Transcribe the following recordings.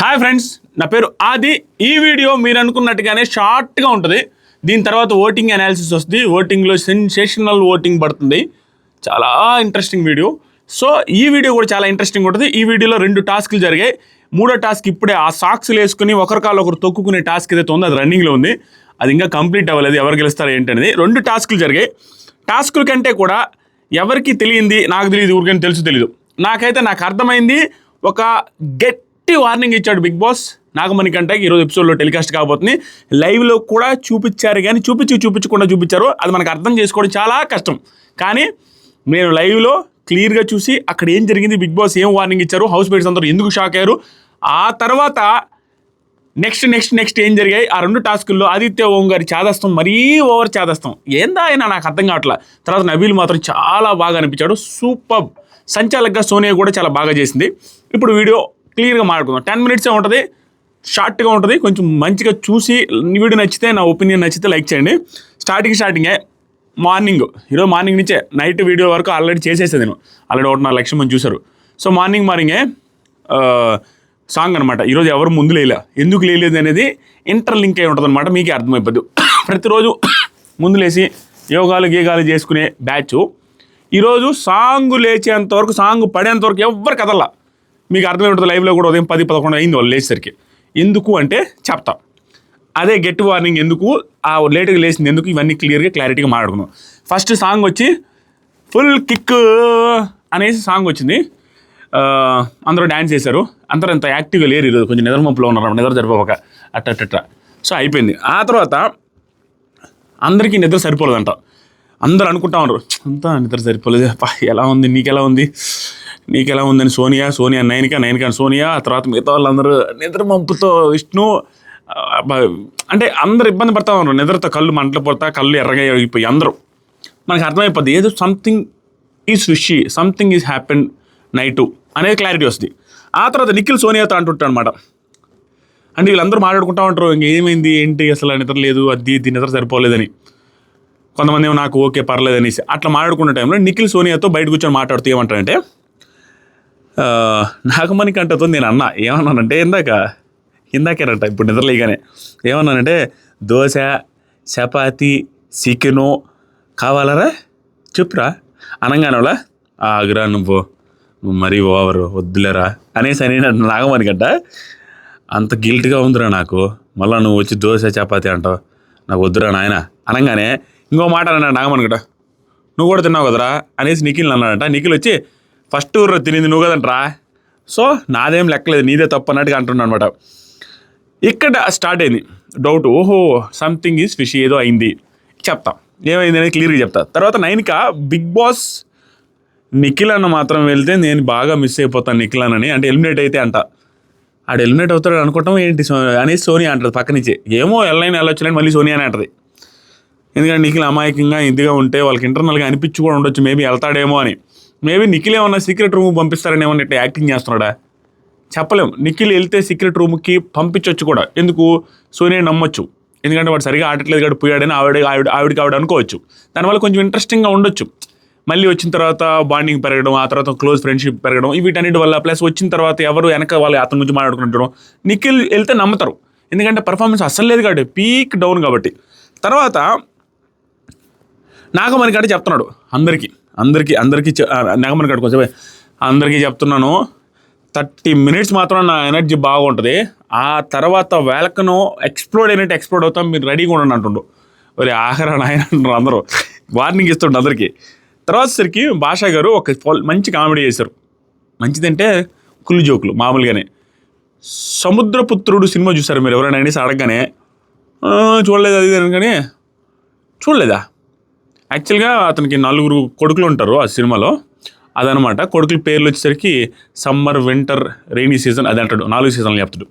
Hi friends నా పేరు ఆది. ఈ వీడియో మీరు అనుకున్నట్టుగానే షార్ట్గా ఉంటుంది. దీని తర్వాత ఓటింగ్ అనాలిసిస్ వస్తుంది. ఓటింగ్లో సెన్సేషనల్ ఓటింగ్ పడుతుంది. చాలా ఇంట్రెస్టింగ్ వీడియో సో ఈ వీడియో కూడా చాలా ఇంట్రెస్టింగ్ ఉంటుంది. ఈ వీడియోలో రెండు టాస్క్లు జరిగాయి. మూడో టాస్క్ ఇప్పుడే ఆ సాక్స్లు వేసుకుని ఒకరికాలు ఒకరు తొక్కుకునే టాస్క్ ఏదైతే ఉందో అది రన్నింగ్లో ఉంది. అది ఇంకా కంప్లీట్ అవ్వలేదు. ఎవరు గెలుస్తారు ఏంటనేది రెండు టాస్క్లు జరిగాయి. టాస్కుల కంటే కూడా ఎవరికి తెలియంది? నాకు తెలియదు ఊరికని తెలుసు తెలియదు నాకైతే నాకు అర్థమైంది. ఒక గెట్ గట్టి వార్నింగ్ ఇచ్చాడు బిగ్ బాస్. నాగమణి కంటే ఈరోజు ఎపిసోడ్లో టెలికాస్ట్ కాబోతుంది. లైవ్లో కూడా చూపించారు కానీ చూపించి చూపించకుండా చూపించారు. అది మనకు అర్థం చేసుకోవడం చాలా కష్టం. కానీ నేను లైవ్లో క్లియర్గా చూసి అక్కడ ఏం జరిగింది బిగ్ బాస్ ఏం వార్నింగ్ ఇచ్చారు హౌస్ మేట్స్ అందరూ ఎందుకు షాక్ అయ్యారు. ఆ తర్వాత నెక్స్ట్ నెక్స్ట్ నెక్స్ట్ ఏం జరిగాయి? ఆ రెండు టాస్కుల్లో ఆదిత్య ఓం గారి చేదస్తం మరీ ఓవర్ చేదస్తం. ఏందా అయినా నాకు అర్థం కావట్లా. తర్వాత నవీల్ మాత్రం చాలా బాగా అనిపించాడు. సూపర్ సంచాలకుగా సోనియా కూడా చాలా బాగా చేసింది. ఇప్పుడు వీడియో క్లియర్గా మాట్లాడుకుందాం. టెన్ మినిట్సే ఉంటుంది. షార్ట్గా ఉంటుంది. కొంచెం మంచిగా చూసి వీడియో నచ్చితే నా ఒపీనియన్ నచ్చితే లైక్ చేయండి. స్టార్టింగ్ స్టార్టింగే మార్నింగ్. ఈరోజు మార్నింగ్ నుంచే నైట్ వీడియో వరకు ఆల్రెడీ చేసేసాను నేను. ఆల్రెడీ ఒకటి నా లక్ష్యం మంది చూశారు. సో మార్నింగ్ మార్నింగే సాంగ్ అనమాట ఈరోజు ఎవరు ముందు లేలే? ఎందుకు లేలేదు అనేది ఇంటర్ లింక్ అయి ఉంటుంది అనమాట మీకే అర్థమైపోద్దు. ప్రతిరోజు ముందు లేచి యోగాలు గీగాలు చేసుకునే బ్యాచ్. ఈరోజు సాంగ్ లేచేంతవరకు సాంగ్ పడేంతవరకు ఎవ్వరు కదల్లా? మీకు అర్థమై ఉంటుంది లైవ్లో కూడా ఉదయం పది పదకొండు అయింది వాళ్ళు లేచేసరికి. ఎందుకు అంటే చెప్తా. అదే గెట్ వార్నింగ్ ఎందుకు? ఆ లేట్గా లేచింది ఎందుకు? ఇవన్నీ క్లియర్గా క్లారిటీగా మాట్లాడుకున్నాం ఫస్ట్ సాంగ్ వచ్చి ఫుల్ కిక్ అనేసి సాంగ్ వచ్చింది. అందరూ డ్యాన్స్ చేశారు. అందరూ అంత యాక్టివ్గా లేరు ఈరోజు. కొంచెం నిద్రమంపులో ఉన్నారు. నిద్ర జరిపోక అట్ట అట్ట సో అయిపోయింది. ఆ తర్వాత అందరికీ నిద్ర సరిపోలేదంట. అందరూ అనుకుంటా ఉన్నారు అంతా నిద్ర సరిపోలేదు. ఎలా ఉంది? నీకెలా ఉంది? నీకెలా ఉందని సోనియా సోనియా నైన్కా నైన్కా సోనియా ఆ తర్వాత మిగతా వాళ్ళందరూ నిద్ర మంపుతో విష్ణు అంటే అందరు ఇబ్బంది పడతా ఉన్నారు. నిద్రతో కళ్ళు మంటలు పడతా కళ్ళు ఎర్రగా అయిపోయి అందరూ. మనకు అర్థమైపోద్ది ఏదో something is fishy something is happen night అనేది క్లారిటీ వస్తుంది. ఆ తర్వాత నిఖిల్ సోనియాతో అంటుంటాడు అనమాట అంటే వీళ్ళందరూ మాట్లాడుకుంటా ఉంటారు ఇంక ఏమైంది ఏంటి అసలు నిద్ర లేదు అది ఇది నిద్ర సరిపోలేదని. కొంతమంది ఏమో నాకు ఓకే పర్లేదనేసి అట్లా మాట్లాడుకున్న టైంలో నిఖిల్ సోనియాతో బయట కూర్చొని మాట్లాడుతూ ఏమంటారంటే నాగమణి కంటతో నేను అన్నా. ఏమన్నానంటే ఇందాక ఇందాకేనంట ఇప్పుడు నిద్రలేగానే ఏమన్నానంటే దోశ చపాతి చికెను కావాలరా చెప్పురా. అనగానే వాళ్ళ ఆగురా నువ్వు నువ్వు మరీ ఓవరు వద్దులేరా అనేసి అని నాగమణి గడ్డ అంత గిల్ట్గా ఉందిరా నాకు మళ్ళీ నువ్వు వచ్చి దోశ చపాతి అంటావు నాకు వద్దురా నాయన. అనగానే ఇంకో మాట అన్నాడు నాగమణి గడ్డ నువ్వు కూడా తిన్నావు కదరా? అనేసి నిఖిల్ అన్నాడంట. నిఖిల్ వచ్చి ఫస్ట్ ఊర్లో తినింది నువ్వు కదంట్రా? సో నాదేం లెక్కలేదు నీదే తప్పు అన్నట్టుగా అంటున్నా అనమాట ఇక్కడ స్టార్ట్ అయింది. డౌట్ ఓహో సంథింగ్ ఈజ్ ఫిష్ ఏదో అయింది. చెప్తా. ఏమైంది అనేది క్లియర్గా చెప్తా. తర్వాత నైన్క బిగ్ బాస్ నిఖిల్ అన్న మాత్రం వెళ్తే నేను బాగా మిస్ అయిపోతాను నిఖిల్ అన్నని అంటే ఎలిమినేట్ అయితే అంట. ఆడు ఎలిమినేట్ అవుతాడు అనుకుంటాం ఏంటి అనేది సోనియా అంటది పక్క ఏమో ఏమో ఎల్లైనా వెళ్ళొచ్చులేని మళ్ళీ సోనియా అని అంటది. ఎందుకంటే నిఖిల్ అమాయకంగా ఇదిగా ఉంటే వాళ్ళకి ఇంటర్నల్గా అనిపించి కూడా ఉండొచ్చు మేబీ వెళ్తాడేమో అని. మేబీ నిఖిల్ ఏమన్నా సీక్రెట్ రూమ్ పంపిస్తారని ఏమన్నా ఇట్లా యాక్టింగ్ చేస్తున్నాడా? చెప్పలేం. నిఖిల్ వెళ్తే సీక్రెట్ రూమ్కి పంపించవచ్చు కూడా. ఎందుకు? సోనియా నమ్మొచ్చు. ఎందుకంటే వాడు సరిగా ఆడట్లేదు కాబట్టి పోయాడని ఆవిడ ఆవిడ ఆవిడకి ఆవిడ అనుకోవచ్చు. దానివల్ల కొంచెం ఇంట్రెస్టింగ్గా ఉండొచ్చు. మళ్ళీ వచ్చిన తర్వాత బాండింగ్ పెరగడం ఆ తర్వాత క్లోజ్ ఫ్రెండ్షిప్ పెరగడం వీటన్నిటి వల్ల ప్లస్ వచ్చిన తర్వాత ఎవరు వెనక వాళ్ళు అతని గురించి మాట్లాడుకుంటారు నిఖిల్ వెళ్తే నమ్ముతారు. ఎందుకంటే పర్ఫార్మెన్స్ అస్సలు లేదు కాబట్టి పీక్ డౌన్ కాబట్టి. తర్వాత నాగమణి గారు చెప్తున్నాడు అందరికీ. అందరికీ అందరికీ నెగమని కట్టుకోవచ్చు అందరికీ చెప్తున్నాను. థర్టీ మినిట్స్ మాత్రం నా ఎనర్జీ బాగుంటుంది. ఆ తర్వాత వేలకను ఎక్స్ప్లోడ్ అయినట్టు ఎక్స్ప్లోడ్ అవుతాం. మీరు రెడీగా ఉండండి అంటుండు. మరి ఆహార నాయన అంటున్నారు అందరూ. వార్నింగ్ ఇస్తుండే అందరికీ. తర్వాత సరికి భాషా గారు ఒక మంచి కామెడీ చేశారు. మంచిదంటే కుళ్ళు జోకులు మామూలుగానే. సముద్రపుత్రుడు సినిమా చూసారు మీరు ఎవరైనా అనేసి అడగగానే చూడలేదు అది కానీ చూడలేదా? యాక్చువల్గా అతనికి నలుగురు కొడుకులు ఉంటారు ఆ సినిమాలో. అదనమాట కొడుకుల పేర్లు వచ్చేసరికి సమ్మర్ వింటర్ రెయినీ సీజన్ అది అంటాడు నాలుగు సీజన్లు చెప్తాడు.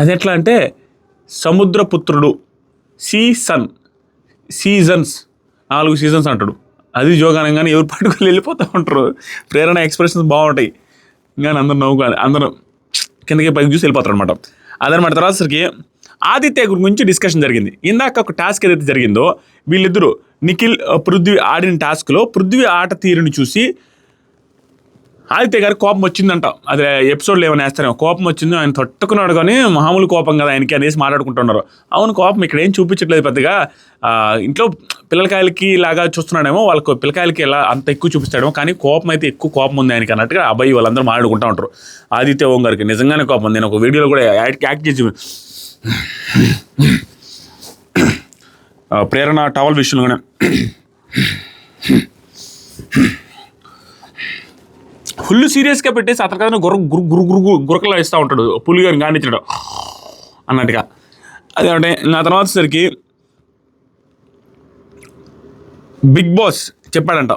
అది ఎట్లా అంటే సముద్రపుత్రుడు సీసన్ సీజన్స్ నాలుగు సీజన్స్ అంటాడు. అది జోగానంగానే ఎవరు పట్టుకుని వెళ్ళిపోతూ ఉంటారు. ప్రేరణ ఎక్స్ప్రెషన్స్ బాగుంటాయి. ఇంకా అందరూ నవ్వు అందరూ కిందకి పైకి చూసి వెళ్ళిపోతారు అనమాట అదనమాట తర్వాత సరికి ఆదిత్య గురించి డిస్కషన్ జరిగింది. ఇందాక ఒక టాస్క్ ఏదైతే జరిగిందో వీళ్ళిద్దరూ నిఖిల్ పృథ్వీ ఆడిన టాస్క్లో పృథ్వీ ఆట తీరుని చూసి ఆదిత్య గారు కోపం వచ్చిందంట. అది ఎపిసోడ్లో ఏమైనా వేస్తారేమో. కోపం వచ్చింది ఆయన తట్టుకున్నాడు కానీ మామూలు కోపం కదా ఆయనకి అనేసి మాట్లాడుకుంటున్నారు. అవును కోపం ఇక్కడ ఏం చూపించట్లేదు పెద్దగా. ఇంట్లో పిల్లకాయలకి లాగా చూస్తున్నాడేమో వాళ్ళకు పిల్లకాయలకి ఎలా అంత ఎక్కువ చూపిస్తాడేమో కానీ కోపం అయితే ఎక్కువ కోపం ఉంది ఆయనకి అన్నట్టుగా అబ్బాయి వాళ్ళందరూ మాట్లాడుకుంటూ ఉంటారు. ఆదిత్య ఓం గారికి నిజంగానే కోపం ఉంది. నేను ఒక వీడియోలో కూడా యాక్ట్ యాక్ట్ చేసి ప్రేరణ టవల్ విషయంలో కూడా ఫుల్ సీరియస్గా పెట్టేసి అతని కదా గుర గురు గురు గురు గురకలా ఇస్తూ ఉంటాడు. పులి గారిని అన్నట్టుగా. అదే అంటే నా తర్వాత సరికి బిగ్ బాస్ చెప్పాడంట.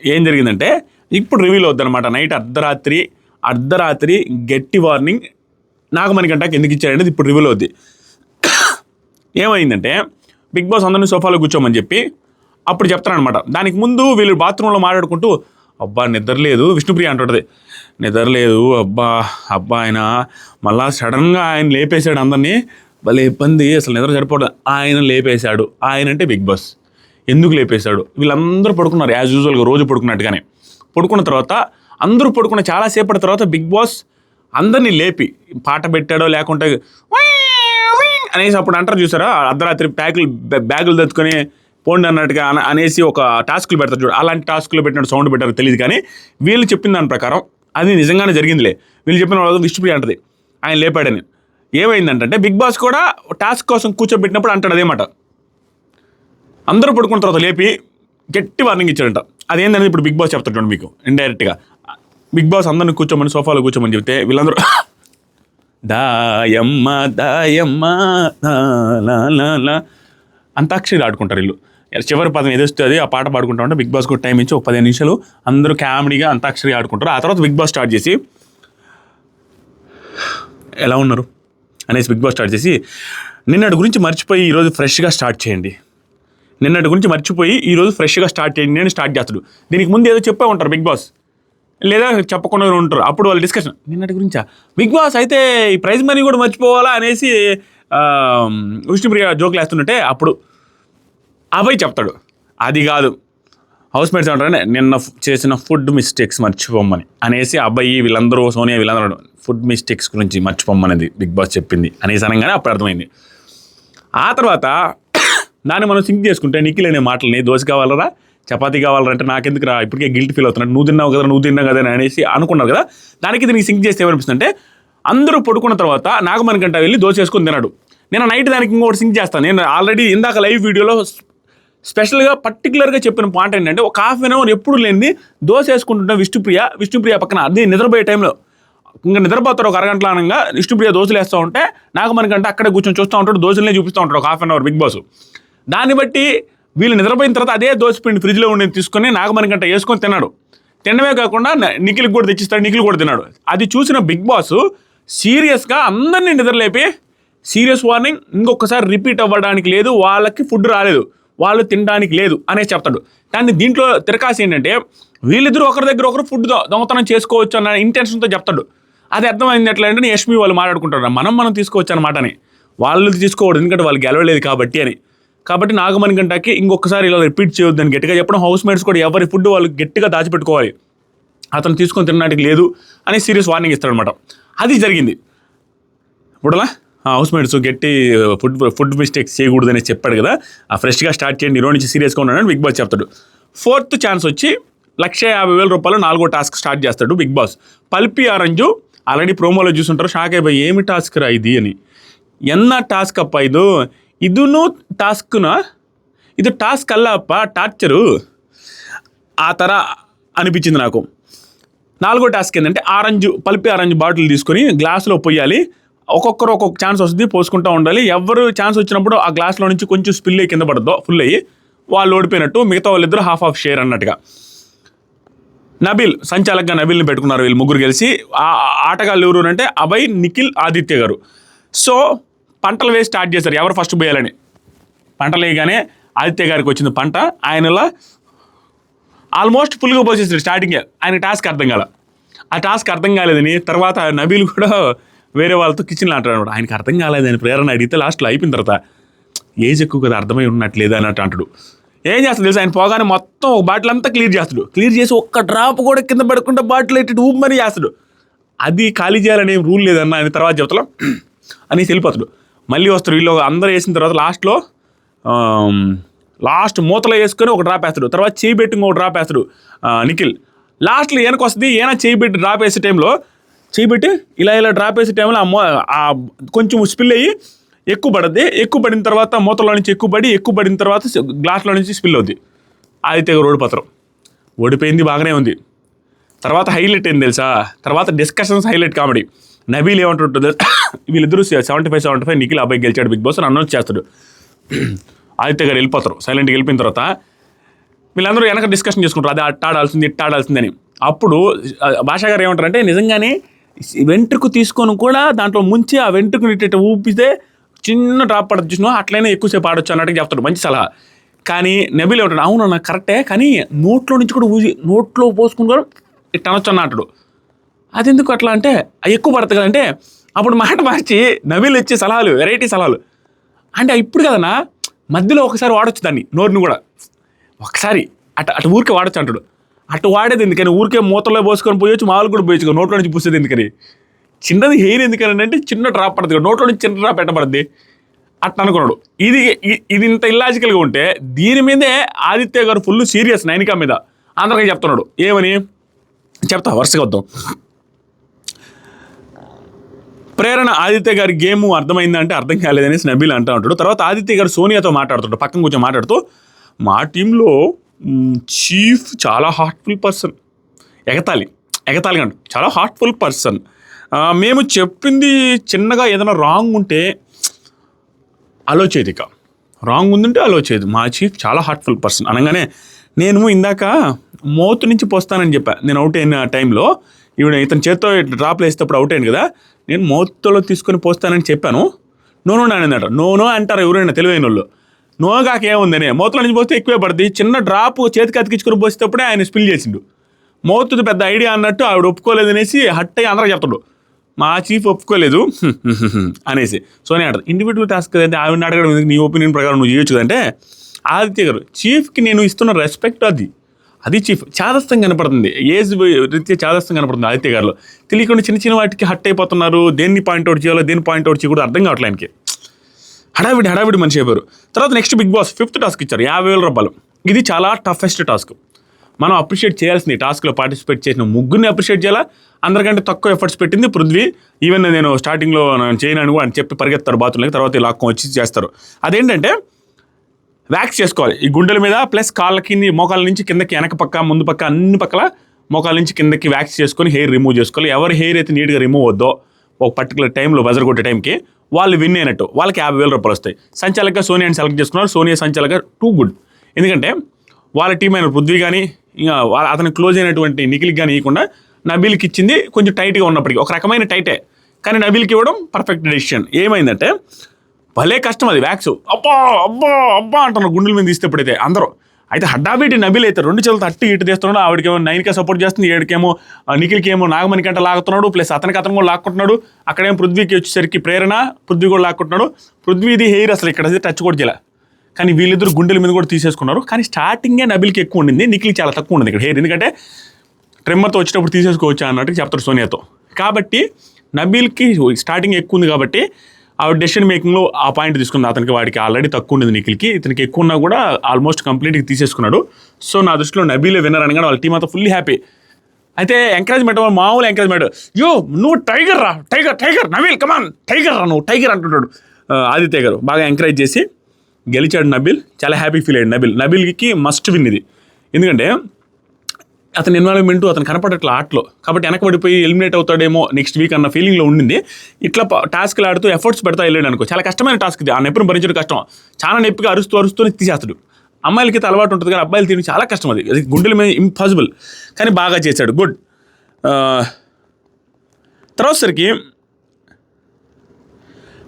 ఏం జరిగిందంటే ఇప్పుడు రివీల్ అవుద్దనమాట నైట్ అర్ధరాత్రి అర్ధరాత్రి గట్టి వార్నింగ్ నాగమణికంటకి ఎందుకు ఇచ్చాడంటే ఇప్పుడు రివీల్ అవుద్ది. ఏమైందంటే బిగ్ బాస్ అందరినీ సోఫాలో కూర్చోమని చెప్పి అప్పుడు చెప్తారనమాట దానికి ముందు వీళ్ళు బాత్రూంలో మాట్లాడుకుంటూ అబ్బా నిద్రలేదు విష్ణుప్రియ అంటుంటది. నిద్రలేదు అబ్బా అబ్బా ఆయన మళ్ళా సడన్గా ఆయన లేపేశాడు అందరినీ. భలే ఇబ్బంది. అసలు నిద్ర సరిపోవడం ఆయన లేపేశాడు. ఆయన అంటే బిగ్ బాస్. ఎందుకు లేపేశాడు? వీళ్ళందరూ పడుకున్నారు. యాజ్ యూజువల్గా రోజు పడుకున్నట్టుగానే. పడుకున్న తర్వాత అందరూ పడుకున్న చాలాసేపటి తర్వాత బిగ్ బాస్ అందరినీ లేపి పాట పెట్టాడో లేకుంటే అనేసి అప్పుడు అంటారు చూసారా? అర్ధరాత్రి ప్యాకులు బ్యాగులు తెచ్చుకొని పోండి అన్నట్టుగా అనేసి ఒక టాస్క్లు పెడతారు చూడు. అలాంటి టాస్క్లు పెట్టినట్టు సౌండ్ పెట్టారు తెలియదు కానీ వీళ్ళు చెప్పిన దాని ప్రకారం అది నిజంగానే జరిగిందిలే. వీళ్ళు చెప్పిన వాళ్ళు విష్ణుప్రియ అంటది. ఆయన లేపాడని. ఏమైందంటే బిగ్ బాస్ కూడా టాస్క్ కోసం కూర్చోబెట్టినప్పుడు అంటాడు అదేమాట అందరూ పడుకున్న తర్వాత లేపి గట్టి వార్నింగ్ ఇచ్చాడంట. అదేంటనేది ఇప్పుడు బిగ్ బాస్ చెప్తాడు మీకు ఇండైరెక్ట్గా. బిగ్ బాస్ అందరిని కూర్చోమని సోఫాలో కూర్చోమని చెప్తే వీళ్ళందరూ దాయమ్మ దాయమ్మ లా, లా, లా. అంతాక్షరి ఆడుకుంటారు వీళ్ళు. చివరి పదం ఎదుస్తుంది ఆ పాట పాడుకుంటా ఉంటే బిగ్ బాస్ కూడా టైం ఇచ్చి ఒక పదిహేను నిమిషాలు అందరూ కామెడీగా అంతాక్షరి ఆడుకుంటారు. ఆ తర్వాత బిగ్ బాస్ స్టార్ట్ చేసి ఎలా ఉన్నారు? అనేసి బిగ్ బాస్ స్టార్ట్ చేసి నిన్నటి గురించి మర్చిపోయి ఈరోజు ఫ్రెష్గా స్టార్ట్ చేయండి. నిన్నటి గురించి మర్చిపోయి ఈరోజు ఫ్రెష్గా స్టార్ట్ చేయండి. నేను స్టార్ట్ చేస్తాడు. దీనికి ముందు ఏదో చెప్పే ఉంటారు బిగ్ బాస్. లేదా చెప్పకుండా ఉంటారు. అప్పుడు వాళ్ళు డిస్కషన్ నిన్నటి గురించా? బిగ్ బాస్ అయితే ఈ ప్రైజ్ మనీ కూడా మర్చిపోవాలా అనేసి విష్ణుప్రియ జోకులు వేస్తుంటే అప్పుడు అబ్బాయి చెప్తాడు అది కాదు హౌస్ మేట్స్ అంటారు నిన్న చేసిన ఫుడ్ మిస్టేక్స్ మర్చిపోమ్మని అనేసి అబ్బాయి వీళ్ళందరూ సోనియా వీళ్ళందరూ ఫుడ్ మిస్టేక్స్ గురించి మర్చిపోమ్మనేది బిగ్ బాస్ చెప్పింది అనేసి అనగానే అప్పుడు అర్థమైంది. ఆ తర్వాత దాన్ని మనం సింక్ చేసుకుంటే నిఖిల్ అనే మాటలని దోశ కావాలరా చపాతి కావాలరా అంటే నాకెందుకు రా ఇప్పటికే గిల్ట్ ఫీల్ అవుతున్నాడు నువ్వు తిన్నావు కదా నువ్వు తిన్నావు కదా అని అనేసి అనుకున్నారు కదా దానికి దీనికి సింక్ చేస్తే ఏమనిపిస్తుంది అంటే అందరూ పడుకున్న తర్వాత నాగమణి గంట వెళ్ళి దోశ వేసుకొని తిన్నాడు నేను నైట్ దానికి ఇంకోటి సింక్ చేస్తాను నేను ఆల్రెడీ ఇందాక లైవ్ వీడియోలో స్పెషల్గా పర్టికులర్గా చెప్పిన పాయింట్ ఏంటంటే ఒక హాఫ్ అన్ అవర్ ఎప్పుడు లేని దోశ వేసుకుంటున్న విష్ణుప్రియ విష్ణుప్రియ పక్కన అది నిద్రపోయే టైంలో ఇంకా నిద్రపోతారు ఒక అరగంట అనగా విష్ణుప్రియ దోశలు వేస్తూ ఉంటే నాగమణి మనకంటే అక్కడే కూర్చొని చూస్తూ ఉంటాడు దోశలనే చూపిస్తూ ఉంటాడు ఒక half an hour big boss. దాన్ని బట్టి వీళ్ళు నిద్రపోయిన తర్వాత అదే దోశ పిండి ఫ్రిడ్జ్లో ఉండేది తీసుకొని నాగమణి గంట వేసుకొని తిన్నాడు తినడమే కాకుండా న- నిఖిల్కి కూడా తెచ్చిస్తాడు నిఖిల్ కూడా తిన్నాడు అది చూసిన బిగ్ బాస్ సీరియస్గా అందరినీ నిద్రలేపి సీరియస్ వార్నింగ్ ఇంకొకసారి రిపీట్ అవ్వడానికి లేదు వాళ్ళకి ఫుడ్ రాలేదు వాళ్ళు తినడానికి లేదు అనేసి చెప్తాడు. కానీ దీంట్లో తిరకాసి ఏంటంటే వీళ్ళిద్దరూ ఒకరి దగ్గర ఒకరు ఫుడ్ దొంగతనం చేసుకోవచ్చు అన్న ఇంటెన్షన్తో చెప్తాడు. అది అర్థమైంది ఎట్లా అంటే యష్మి వాళ్ళు మాట్లాడుకుంటారు మనం మనం తీసుకోవచ్చు అనమాట అని వాళ్ళు తీసుకోకూడదు ఎందుకంటే వాళ్ళు గెలవలేదు కాబట్టి అని. కాబట్టి నాగమణి గంటకి ఇంకొకసారి ఇలా రిపీట్ చేయొద్దని గట్టిగా చెప్పడం హౌస్ మేట్స్ కూడా ఎవరి ఫుడ్ వాళ్ళు గట్టిగా దాచిపెట్టుకోవాలి. అతను తీసుకొని తినడానికి లేదు అని సీరియస్ వార్నింగ్ ఇస్తాడనమాట అది జరిగింది. ఇప్పుడులా హౌస్ మేట్స్ గట్టి ఫుడ్ ఫుడ్ మిస్టేక్స్ చేయకూడదు చెప్పాడు కదా. ఆ ఫ్రెష్గా స్టార్ట్ చేయండి ఈరోజు నుంచి సీరియస్గా ఉన్నాడని బిగ్ బాస్ చెప్తాడు. ఫోర్త్ ఛాన్స్ వచ్చి లక్ష యాభై వేల రూపాయలు నాలుగో టాస్క్ స్టార్ట్ చేస్తాడు big boss. Pulpy orange already ప్రోమోలో చూసుంటారు షాక్ అయిపోయి ఏమి టాస్క్ రా ఇది? అని. ఎన్న టాస్క్ అప్ప ఇది? ఇదును టాస్క్నా? ఇది టాస్క్ అల్ల అప్ప? టార్చరు? ఆ తర అనిపించింది నాకు. నాలుగో టాస్క్ ఏంటంటే ఆరెంజ్ పల్పి ఆరెంజ్ బాటిల్ తీసుకొని గ్లాసులో పోయాలి ఒక్కొక్కరు ఒక్కొక్క ఛాన్స్ వస్తుంది పోసుకుంటూ ఉండాలి. ఎవరు ఛాన్స్ వచ్చినప్పుడు ఆ గ్లాస్లో నుంచి కొంచెం స్పిల్ అయ్యి కింద పడద్దు ఫుల్ అయ్యి. వాళ్ళు ఓడిపోయినట్టు మిగతా వాళ్ళిద్దరు హాఫ్ ఆఫ్ షేర్ అన్నట్టుగా. నబిల్ సంచాలకుగా నబిల్ని పెట్టుకున్నారు వీళ్ళు ముగ్గురు కలిసి. ఆ ఆ ఆటగాళ్ళు ఎవరు అంటే అభయ్ నిఖిల్ ఆదిత్య గారు. సో పంటలు వేసి స్టార్ట్ చేశారు. ఎవరు ఫస్ట్ పోయాలని? పంటలు వేయగానే ఆదిత్య గారికి వచ్చింది పంట. ఆయనలా ఆల్మోస్ట్ ఫుల్గా పోసేసాడు స్టార్టింగే ఆయన టాస్క్ అర్థం కాల. ఆ టాస్క్ అర్థం కాలేదని తర్వాత నబీలు కూడా వేరే వాళ్ళతో కిచెన్లో అంటాడు అనమాట. ఆయనకి అర్థం కాలేదని ప్రేరణ అడిగితే లాస్ట్లో అయిపోయిన తర్వాత ఏజ్ ఎక్కువ కదా అర్థమై ఉన్నట్లేదు అన్నట్టు అంటాడు. ఏం చేస్తాడు తెలుసు? ఆయన పోగానే మొత్తం ఒక బాటిల్ అంతా క్లియర్ చేస్తాడు. క్లియర్ చేసి ఒక్క డ్రాప్ కూడా కింద పడకుండా బాటిల్ ఎట్టి ఊపమని చేస్తాడు. అది ఖాళీ చేయాలనే రూల్ లేదన్న ఆయన తర్వాత చెప్తాం అనేసి వెళ్ళిపోతాడు. మళ్ళీ వస్తారు వీళ్ళు అందరూ వేసిన తర్వాత లాస్ట్లో లాస్ట్ మూతలో వేసుకొని ఒక డ్రాప్ వేస్తాడు. తర్వాత చేయి పెట్టి ఇంకో డ్రాప్ వేస్తాడు నిఖిల్. లాస్ట్లో ఈయనకు వస్తుంది ఈయన చేయి పెట్టి డ్రాప్ వేసే టైంలో చేయి పెట్టి ఇలా ఇలా డ్రాప్ వేసే టైంలో ఆ మో ఆ కొంచెం స్పిల్ అయ్యి ఎక్కువ పడద్ది. ఎక్కువ పడిన తర్వాత మూతలో నుంచి ఎక్కువ పడి ఎక్కువ పడిన తర్వాత గ్లాస్లో నుంచి స్పిల్ అవుద్ది. ఆదిత్య గారు ఓడిపోతారు. ఓడిపోయింది బాగానే ఉంది. తర్వాత హైలైట్ ఏంది తెలుసా? తర్వాత డిస్కషన్స్ హైలైట్ కామెడీ నబీల్ ఏమంటుంటుంది? వీళ్ళిద్దరూ seventy five seventy five Nikhil అబ్బాయి గెలిచాడు బిగ్ బాస్ అని అనౌన్స్ చేస్తాడు. ఆదిత్య గారు వెళ్ళిపోతారు. సైలెంట్గా వెళ్ళిపోయిన తర్వాత వీళ్ళందరూ వెనక డిస్కషన్ చేసుకుంటారు. అది అట్ట ఆడాల్సింది ఇట్ట ఆడాల్సిందని. అప్పుడు భాషా గారు ఏమంటారంటే నిజంగానే వెంట్రుకు తీసుకొని కూడా దాంట్లో ముంచి ఆ వెంట్రుకుని ఇట్ట ఊపితే చిన్న డ్రాప్ పడదు చూసినా అట్లయినా ఎక్కువసేపు ఆడొచ్చు అన్నట్టు చెప్తాడు. మంచి సలహా. కానీ నబీల్ ఏమంటాడు అవును నాకు కరెక్టే. కానీ నోట్లో నుంచి కూడా ఊసి నోట్లో పోసుకుని కూడా ఇట్ట అనొచ్చు అన్నట్టు అది ఎందుకు అట్లా అంటే ఎక్కువ పడుతుంది కదంటే అప్పుడు మాట మార్చి నవీలు ఇచ్చే సలహాలు వెరైటీ సలహాలు. అంటే ఇప్పుడు కదన్నా మధ్యలో ఒకసారి వాడొచ్చు దాన్ని నోరుని కూడా. ఒకసారి అటు అటు ఊరికే వాడచ్చు అంటాడు. అటు వాడేది ఎందుకని? ఊరికే మూతలో పోసుకొని పోయొచ్చు మామూలు కూడా పోయొచ్చు నోట్లో నుంచి పూసేది ఎందుకని? చిన్నది హెయిర్ ఎందుకని అంటే చిన్న డ్రాప్ పడుతుంది కదా, నోట్లో నుంచి చిన్న డ్రాప్ పెట్టబడుద్ది. అట్లా అనుకున్నాడు. ఇది ఇది ఇంత ఇల్లాజికల్గా ఉంటే దీని మీదే ఆదిత్య గారు ఫుల్ సీరియస్ నైనికా మీద. అందరికీ చెప్తున్నాడు. ఏమని? చెప్తా వరుసగా వద్దాం. ప్రేరణ ఆదిత్య గారి గేమ్ అర్థమైందంటే అర్థం కాలేదనేసి నబీల్ అంటూ ఉంటాడు. తర్వాత ఆదిత్య గారు సోనియాతో మాట్లాడుతుంటాడు. పక్కన కొంచెం మాట్లాడుతూ మా టీంలో చీఫ్ చాలా హార్ట్ఫుల్ పర్సన్. ఎగతాళి ఎగతాళి అంట చాలా హార్ట్ఫుల్ పర్సన్. మేము చెప్పింది చిన్నగా ఏదైనా రాంగ్ ఉంటే ఆలోచేది ఇక. రాంగ్ ఉందంటే ఆలోచేది మా చీఫ్ చాలా హార్ట్ఫుల్ పర్సన్. అనగానే నేను ఇందాక మౌత్ నుంచి పోస్తానని చెప్పా. నేను అవుట్ అయిన టైంలో ఈవిడ ఇతని చేత్తో డ్రాప్లు వేసేటప్పుడు అవుట్ అయింది కదా. నేను మౌత్లో తీసుకొని పోస్తానని చెప్పాను. No no no no no no no అంటారు ఎవరైనా తెలివైన వాళ్ళు నోగాక ఏముందని. మౌత్లో నుంచి పోస్తే ఎక్కువే పడుతుంది చిన్న డ్రాప్ చేతికి అతికించుకొని పోసేటప్పుడే ఆయన స్పిల్ చేసిండు. మౌత్ పెద్ద ఐడియా అన్నట్టు ఆవిడ ఒప్పుకోలేదనేసి హట్ అయ్యి అందరూ చెప్తాడు. మా చీఫ్ ఒప్పుకోలేదు. అనేసి. సోనే అంటారు. ఇండివిజువల్ టాస్క్ అంటే ఆవిడని అడగడం నీ ఒపీనియన్ ప్రకారం నువ్వు చేయొచ్చు కదంటే ఆదిత్య గారు చీఫ్కి నేను ఇస్తున్న రెస్పెక్ట్ అది. అది చీఫ్ చాదస్తం కనపడుతుంది. ఏజ్ రీత్యా చాదస్తం కనపడుతుంది ఆదిత్య గారిలో. తెలియకుండా చిన్న చిన్న వాటికి హట్ అయిపోతున్నారు. దేన్ని పాయింట్ అవుట్ చేయాలో దేన్ని పాయింట్ అవుట్ చేయకూడదు అర్థం కావట్లే ఆయనకి. హడావిడి హడావిడి మనిషి అయిపోయారు తర్వాత next big boss fifth task ఇచ్చారు. యాభై వేల రూపాయలు. ఇది చాలా టఫెస్ట్ టాస్క్. మనం అప్రిషియేట్ చేయాల్సింది టాస్క్లో పార్టిసిపేట్ చేసిన ముగ్గురిని అప్రిషియేట్ చేయాలా? అందరికంటే తక్కువ ఎఫర్ట్స్ పెట్టింది పృథ్వీ. ఈవెన్ నేను స్టార్టింగ్లో నేను చేయను అని అని చెప్పి పరిగెత్తారు బాత్రూంలోకి. తర్వాత లాక్కొని వచ్చి చేస్తారు. అదేంటంటే వ్యాక్స్ చేసుకోవాలి. ఈ గుండెల మీద ప్లస్ కాళ్ళ కింది మోకాల నుంచి కిందకి వెనక పక్క ముందు పక్క అన్ని పక్కల మోకాల నుంచి కిందకి వ్యాక్స్ చేసుకొని హెయిర్ రిమూవ్ చేసుకోవాలి. ఎవరి హెయిర్ అయితే నీట్గా రిమూవ్ వద్దో ఒక పర్టికులర్ టైంలో బజర్ కొట్టే టైంకి వాళ్ళు విన్ అయినట్టు. వాళ్ళకి యాభై వేల రూపాయలు వస్తాయి. సంచాలక సోనియాని సెలెక్ట్ చేసుకున్నారు. సోనియా సంచాలక టూ గుడ్ ఎందుకంటే వాళ్ళ టీం అయిన పృథ్వీ కానీ ఇంకా వాళ్ళ అతనికి క్లోజ్ అయినటువంటి నిఖిల్కి కానీ ఇవ్వకుండా నబీల్కి ఇచ్చింది కొంచెం టైట్గా ఉన్నప్పటికీ. ఒక రకమైన టైటే కానీ నబీల్కి ఇవ్వడం పర్ఫెక్ట్ డెసిషన్ ఏమైందంటే భలే కష్టం అది వ్యాక్స్. అబ్బా అబ్బా అబ్బా అంటున్నారు గుండెల మీద తీస్తే ఇప్పుడైతే అందరూ. అయితే హడ్డాబీటి నబిల్ అయితే రెండు చేతులతో అట్టి ఇటు తీస్తున్నాడు ఆవిడకేమో నైన్కే సపోర్ట్ చేస్తుంది ఏడుకేమో నిఖిల్కేమో నాగమణి కంట లాగుతున్నాడు ప్లస్ అతనికి అతను కూడా లాక్కుంటున్నాడు. అక్కడేమో పృథ్వీకి వచ్చేసరికి ప్రేరణ పృథ్వీ కూడా లాక్కుంటున్నాడు. పృథ్వీది హెయిర్ అసలు ఇక్కడ టచ్ కూడా చేయాలి. కానీ వీళ్ళిద్దరు గుండెల మీద కూడా తీసేసుకున్నారు. కానీ స్టార్టింగే నబిల్కి ఎక్కువ ఉండింది నిఖిల్ చాలా తక్కువ ఉండింది ఇక్కడ హెయిర్. ఎందుకంటే ట్రిమ్మర్తో వచ్చేటప్పుడు తీసేసుకోవచ్చు అన్నట్టు చెప్తారు సోనియాతో. కాబట్టి నబీల్కి స్టార్టింగ్ ఎక్కువ ఉంది కాబట్టి ఆ డెసిషన్ మేకింగ్లో ఆ పాయింట్ తీసుకుంది. అతనికి వాడికి ఆల్రెడీ తక్కువ ఉండేది నిఖిల్కి. ఇతనికి ఎక్కువ ఉన్నా కూడా ఆల్మోస్ట్ కంప్లీట్గా తీసేసుకున్నాడు. సో నా దృష్టిలో నబీలే విన్నర్ అనగానే వాళ్ళ టీం అంతా ఫుల్లీ హ్యాపీ అయితే ఎంకరేజ్మెంట్ మామూలు ఎంకరేజ్మెంట్ యో నువ్వు టైగర్ రా tiger tiger Nabeel come on tiger రా నువ్వు టైగర్ అంటుంటాడు. ఆదిత్య గారు బాగా ఎంకరేజ్ చేసి గెలిచాడు నబీల్. చాలా హ్యాపీ ఫీల్ అయ్యాడు నబీల్. నబీల్కి మస్ట్ విన్ ఇది. ఎందుకంటే అతని ఇన్వాల్వ్మెంట్ అతను కనపడట్ల ఆటలో. కాబట్టి వెనకబడిపోయి ఎలిమినేట్ అవుతాడేమో నెక్స్ట్ వీక్ అన్న ఫీలింగ్లో ఉండింది. ఇట్లా టాస్క్లు ఆడుతూ ఎఫర్ట్స్ పెడతా వెళ్ళాడు అనుకో. చాలా కష్టమైన టాస్క్ ఇది. ఆ నొప్పిని భరించడం కష్టం. చాలా నొప్పిగా అరుస్తూ అరుస్తూనే తీసేస్తాడు. అమ్మాయిలకి అయితే అలవాటు ఉంటుంది కానీ అబ్బాయిలు తీయడం చాలా కష్టం అది. అది గుండెల మీద ఇంపాసిబుల్ కానీ బాగా చేశాడు. గుడ్ తర్వాత సరికి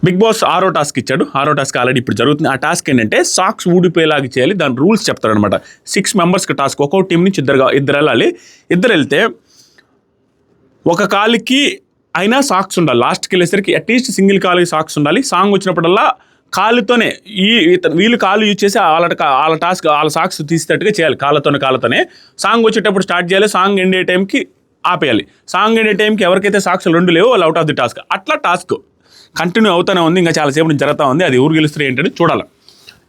బిగ్ బాస్ ఆరో టాస్క్ ఇచ్చాడు. ఆరో టాస్క్ ఆల్రెడీ ఇప్పుడు జరుగుతుంది. ఆ టాస్క్ ఏంటంటే సాక్స్ ఊడిపోయేలాగా చేయాలి. దాని రూల్స్ చెప్తారనమాట సిక్స్ మెంబర్స్కి టాస్క్. ఒక్కో టీం నుంచి ఇద్దరు ఇద్దరు వెళ్ళాలి. ఇద్దరు వెళ్తే ఒక కాలుకి అయినా సాక్స్ ఉండాలి. లాస్ట్కి వెళ్ళేసరికి అట్లీస్ట్ సింగిల్ కాలుకి సాక్స్ ఉండాలి. సాంగ్ వచ్చినప్పుడల్లా కాలుతోనే ఈ ఇతను- వీళ్ళు కాలు యూజ్ చేసి వాళ్ళ వాళ్ళ టాస్క్ వాళ్ళ సాక్స్ తీసేటట్టుగా చేయాలి. కాళ్ళతోనే కాళ్ళతోనే. సాంగ్ వచ్చేటప్పుడు స్టార్ట్ చేయాలి. సాంగ్ ఎండే టైంకి ఆపేయాలి. సాంగ్ ఎండే టైంకి ఎవరికైతే సాక్స్ రెండు లేవో వాళ్ళు అవుట్ ఆఫ్ ది టాస్క్ అట్లా టాస్క్. కంటిన్యూ అవుతూనే ఉంది ఇంకా చాలాసేపు నుంచి జరుగుతూ ఉంది. అది ఊరు గెలుస్తారు ఏంటని చూడాలి.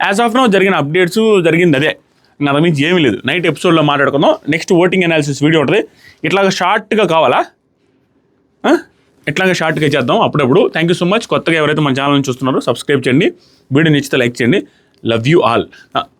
యాజ్ ఆఫ్ నో జరిగిన అప్డేట్స్ జరిగింది అదే. ఇంకా అంతకుమించి ఏమీ లేదు. నైట్ ఎపిసోడ్లో మాట్లాడుకుందాం. నెక్స్ట్ ఓటింగ్ అనాలిసిస్ వీడియో ఉంటుంది. ఇట్లాగ షార్ట్గా కావాలా? ఆ? ఇట్లాగే షార్ట్గా చేద్దాం అప్పుడప్పుడు. థ్యాంక్ యూ సో మచ్ కొత్తగా ఎవరైతే మన ఛానల్ నుంచి చూస్తున్నారో సబ్స్క్రైబ్ చేయండి. వీడియో నచ్చితే లైక్ చేయండి. Love you all